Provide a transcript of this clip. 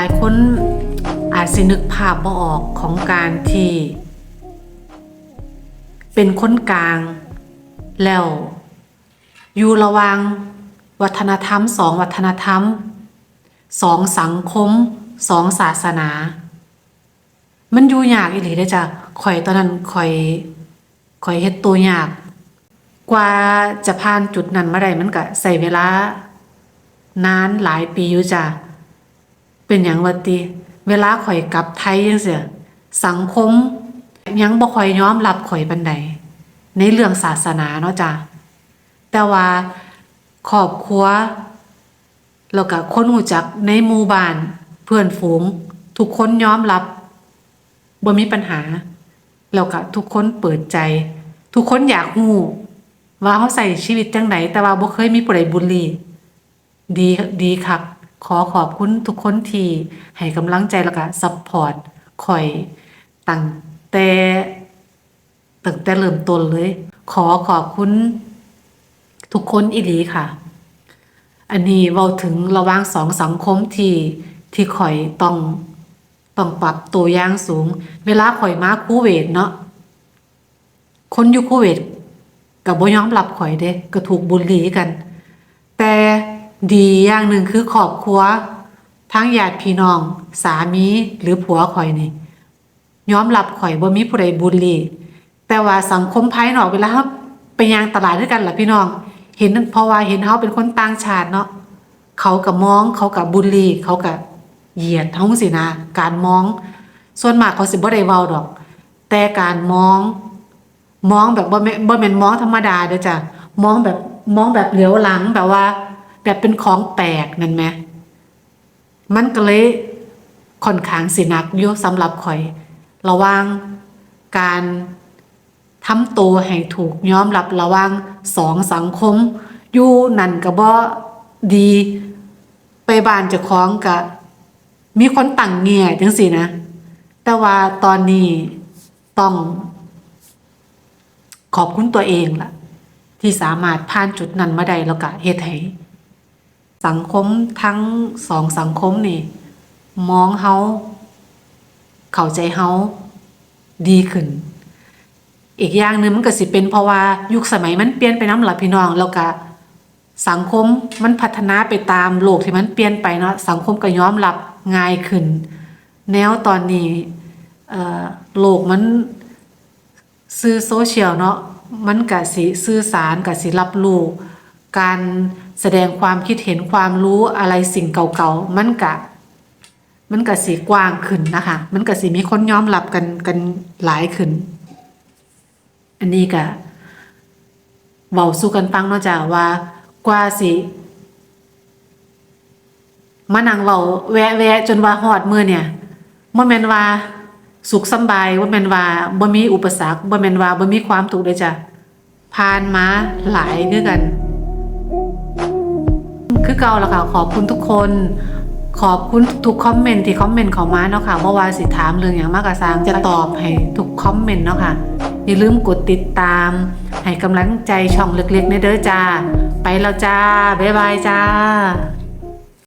ายคนอาจสินึกภาพบ่ออกของการที่ เป็นคนกลาง แล้ว อยู่ระว่างวัฒนธรรมสองวัฒนธรรมสองสังคมสองศาสนา มันอยู่ยากอีหลีเด้จ้ะข่อยตอนนั้นข่อยข่อยเฮ็ดตัวยาก กว่าจะผ่านจุดนั้นมาได้มันก็ใส่เวลานานหลายปีอยู่จ้ะ เป็นอย่างวัติเวลาข่อยกลับไทยจังเสียสังคมยังบ่ค่อยยอมรับข่อยปานใดในเรื่องศาสนาเนาะจ้ะแต่ว่าครอบครัวแล้วก็คนหูจักในหมู่บ้านเพื่อนฝูง ทุกคนยอมรับบ่มีปัญหาแล้วก็ทุกคนเปิดใจ ทุกคนอยากฮู้ว่าเขาใส่ชีวิตจังไดแต่ว่าบ่เคยมีผู้ใดบุลลีดีดีครับ ขอขอบคุณทุกคนที่ให้กำลังใจแล้วก็ซัพพอร์ตข่อยตั้งแต่ตั้งแต่เริ่มต้นเลย ขอขอบคุณทุกคนอีหลีค่ะ อันนี้เว้าถึงระว่างสองสังคมที่ที่ข่อยต้องต้องปรับตัวย่างสูง เวลาข่อยมาคูเวตเนาะคนอยู่คูเวตกับบ่ยอมรับข่อยเด้ก็ถูกบูลลีกัน แต่ ดีอย่างหนึ่งคือครอบครัว ทั้งญาติพี่น้อง สามีหรือผัวข่อยนี่ยอมรับข่อยบ่มีผู้ใดบูลลีแต่ว่าสังคมภายนอกเวลาเราไปยางตลาดด้วยกันล่ะพี่น้อง เห็นเพราะว่าเห็นเขาเป็นคนต่างชาติเนาะเขากับมองเขากับบูลลีเขากับเหยียดทั้งสินะการมอง ส่วนมากเขาสิบ่ได้เว้าดอก แต่การมองมองแบบบ่แม่นบ่แม่นมองธรรมดาเด้อจ้ะมองแบบมองแบบเหลียวหลังแบบว่า แบบเป็นของแปลกนั่นไหมมันก็เลยค่อนข้างสินักอยู่สำหรับข่อย ระว่างการทำตัวให้ถูกยอมรับระว่างสองสังคม อยู่นั่นก็บ่ดีไปบ้านเจ้าของก็มีคนตั้งแง่จังซี่นะ แต่ว่าตอนนี้ต้อง ขอบคุณตัวเองล่ะ ที่สามารถผ่านจุดนั้นมาได้แล้วก็เฮ็ดให้ สังคมทั้งสองสังคมนี่มองเฮาเข้าใจเฮาดีขึ้น อีกอย่างหนึ่งมันก็สิเป็นเพราะว่ายุคสมัยมันเปลี่ยนไปน้ำหลับพี่น้องแล้วก็สังคมมันพัฒนาไปตามโลกที่มันเปลี่ยนไปเนาะสังคมก็ยอมรับง่ายขึ้น แนวตอนนี้โลกมันสื่อโซเชียลเนาะมันก็สิสื่อสารก็สิรับรู้การ แสดงความคิดเห็นความรู้อะไรสิ่งเก่าๆมันก็มันก็สิกว้างขึ้นนะคะ มันก็สิมีคนยอมรับกันกันหลายขึ้น อันนี้ก็เว้าสู่กันฟังเนาะจ้ะว่ากว่าสิมานั่งเว้าแวะแวะจนว่าฮอดมือเนี่ยบ่แม่นว่าสุขสบายบ่แม่นว่าบ่มีอุปสรรคบ่แม่นว่าบ่มีความทุกข์เด้อจ้ะผ่านมาหลายคือกัน คือเก่าแล้วค่ะ ขอบคุณทุกคน ขอบคุณทุกคอมเมนต์ที่คอมเมนต์เข้ามาเนาะค่ะบ่ว่าสิถามเรื่องอย่างมากกะซางจะตอบให้ทุกคอมเมนต์เนาะค่ะอย่าลืมกดติดตาม ให้กำลังใจช่องเล็กๆในเด้อจ้า ไปแล้วจ้า บ๊ายบายจ้า